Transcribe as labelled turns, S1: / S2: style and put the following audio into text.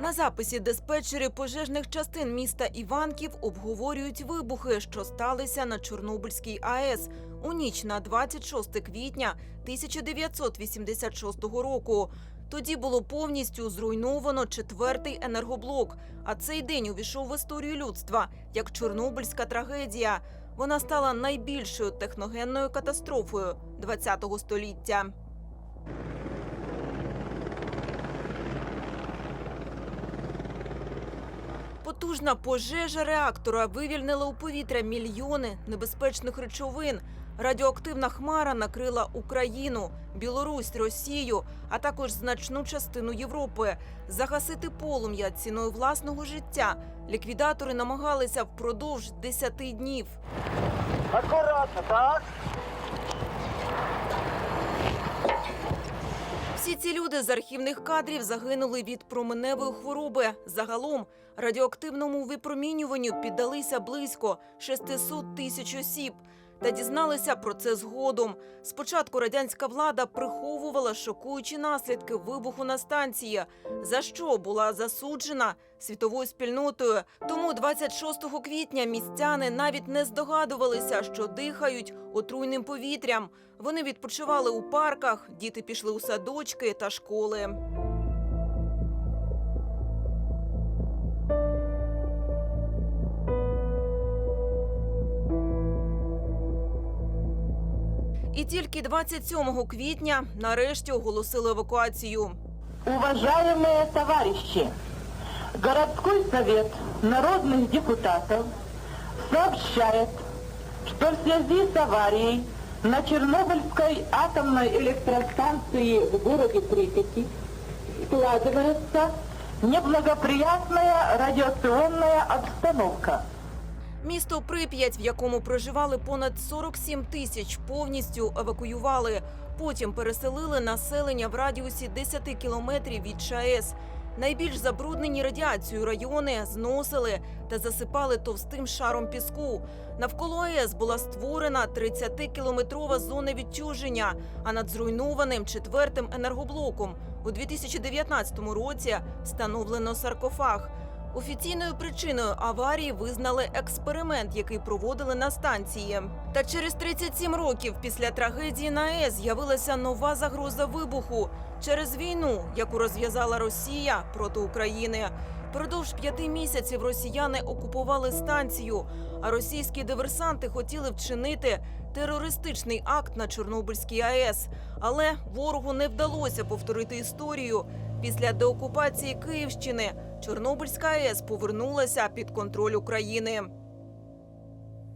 S1: На записі диспетчери пожежних частин міста Іванків обговорюють вибухи, що сталися на Чорнобильській АЕС у ніч на 26 квітня 1986 року. Тоді було повністю зруйновано четвертий енергоблок. А цей день увійшов в історію людства як Чорнобильська трагедія. Вона стала найбільшою техногенною катастрофою ХХ століття. Потужна пожежа реактора вивільнила у повітря мільйони небезпечних речовин. Радіоактивна хмара накрила Україну, Білорусь, Росію, а також значну частину Європи. Загасити полум'я ціною власного життя ліквідатори намагалися впродовж 10 днів.
S2: Аккуратно, так?
S1: Ці люди з архівних кадрів загинули від променевої хвороби. Загалом радіоактивному випромінюванню піддалися близько 600 тисяч осіб. Та дізналися про це згодом. Спочатку радянська влада приховувала шокуючі наслідки вибуху на станції, за що була засуджена світовою спільнотою. Тому 26 квітня містяни навіть не здогадувалися, що дихають отруйним повітрям. Вони відпочивали у парках, діти пішли у садочки та школи. І тільки 27 квітня нарешті оголосили евакуацію.
S2: Уважаемые товарищи, городской совет народных депутатов сообщает, что в связи с аварией на Чернобыльской атомной электростанции в городе Припяти складывается неблагоприятная радиационная обстановка.
S1: Місто Прип'ять, в якому проживали понад 47 тисяч, повністю евакуювали. Потім переселили населення в радіусі 10 кілометрів від ЧАЕС. Найбільш забруднені радіацією райони зносили та засипали товстим шаром піску. Навколо АЕС була створена 30-кілометрова зона відчуження, а над зруйнованим четвертим енергоблоком у 2019 році встановлено саркофаг. Офіційною причиною аварії визнали експеримент, який проводили на станції. Та через 37 років після трагедії на АЕС з'явилася нова загроза вибуху через війну, яку розв'язала Росія проти України. Продовж п'яти місяців росіяни окупували станцію, а російські диверсанти хотіли вчинити терористичний акт на Чорнобильській АЕС. Але ворогу не вдалося повторити історію. Після деокупації Київщини Чорнобильська АЕС повернулася під контроль України.